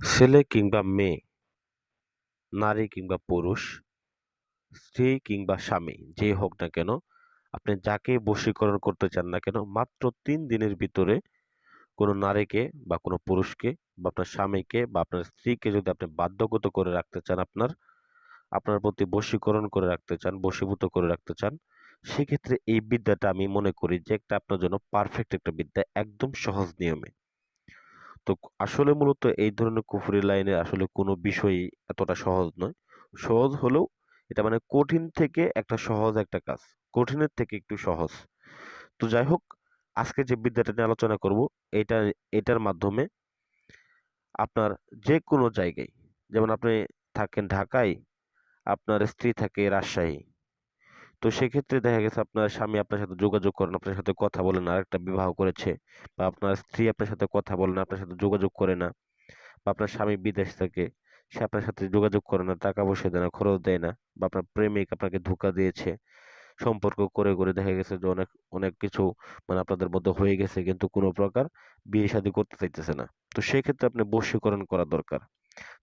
ছেলে কিংবা মেয়ে, নারী কিংবা পুরুষ, স্ত্রী কিংবা স্বামী যেই হোক না কেন, আপনি যাকে বশীকরণ করতে চান না কেন, মাত্র তিন দিনের ভিতরে কোনো নারীকে বা কোনো পুরুষকে বা আপনার স্বামীকে বা আপনার স্ত্রীকে যদি আপনি বাধ্যগত করে রাখতে চান আপনার আপনার প্রতি বশীকরণ করে রাখতে চান, বশীভূত করে রাখতে চান, সেক্ষেত্রে এই বিদ্যাটা আমি মনে করি যে একটা আপনার জন্য পারফেক্ট একটা বিদ্যা, একদম সহজ নিয়মে। তো আসলে মূলত এই ধরনের কুফরি লাইনে আসলে কোনো বিষয়ই এতটা সহজ নয়। সহজ হলেও এটা মানে কঠিন থেকে একটা সহজ একটা কাজ। কঠিনের থেকে একটু সহজ। তো যাই হোক, আজকে যে বিদ্যাটা নিয়ে আলোচনা করব, এটা, এটার মাধ্যমে আপনার যে কোনো জায়গায়, যেমন আপনি থাকেন ঢাকায়, আপনার স্ত্রী থাকে রাজশাহী তো সেক্ষেত্রে দেখা গেছে আপনার স্বামী আপনার সাথে যোগাযোগ করেন, আপনার সাথে কথা বলেন আর একটা বিবাহ করেছে বা আপনার স্ত্রী আপনার সাথে কথা বলেন আপনার সাথে যোগাযোগ করে না বা আপনার স্বামী বিদেশ থেকে, সে আপনার সাথে যোগাযোগ করে না, টাকা পয়সা দেয় না, খরচ দেয় না বা আপনার প্রেমিক আপনাকে ধোঁকা দিয়েছে। সম্পর্ক করে করে দেখা গেছে যে অনেক অনেক কিছু মানে আপনাদের মধ্যে হয়ে গেছে, কিন্তু কোনো প্রকার বিয়ে শাদী করতে চাইতেছে না। তো সেক্ষেত্রে আপনি বশীকরণ করা দরকার।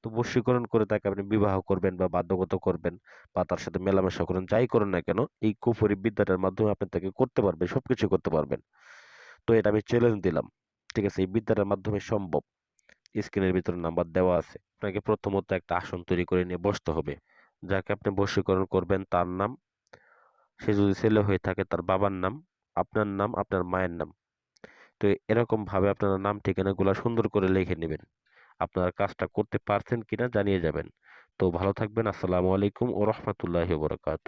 তো বশীকরণ করে তাকে আপনি বিবাহ করবেন বা বাধ্যগত করবেন বা তার সাথে মেলামেশা করেন, যাই করেন না কেন, এই কুফরি বিদ্যাটার মাধ্যমে আপনি তাকে করতে পারবেন, সবকিছু করতে পারবেন। তো এটা আমি চ্যালেঞ্জ দিলাম, ঠিক আছে? এই বিদ্যাটার মাধ্যমে সম্ভব। স্ক্রিনের ভিতরে নাম্বার দেওয়া আছে। আপনাকে প্রথমত একটা আসন তৈরি করে নিয়ে বসতে হবে। যাকে আপনি বশীকরণ করবেন তার নাম, সে যদি ছেলে হয়ে থাকে তার বাবার নাম, আপনার নাম, আপনার মায়ের নাম। তো এরকম ভাবে আপনারা নাম, ঠিকানাগুলো সুন্দর করে লিখে নেবেন। আপনারা কাজটা করতে পারছেন কিনা জানিয়ে যাবেন। তো ভালো থাকবেন, আসসালামু আলাইকুম ও রহমতুল্লাহ বরকাত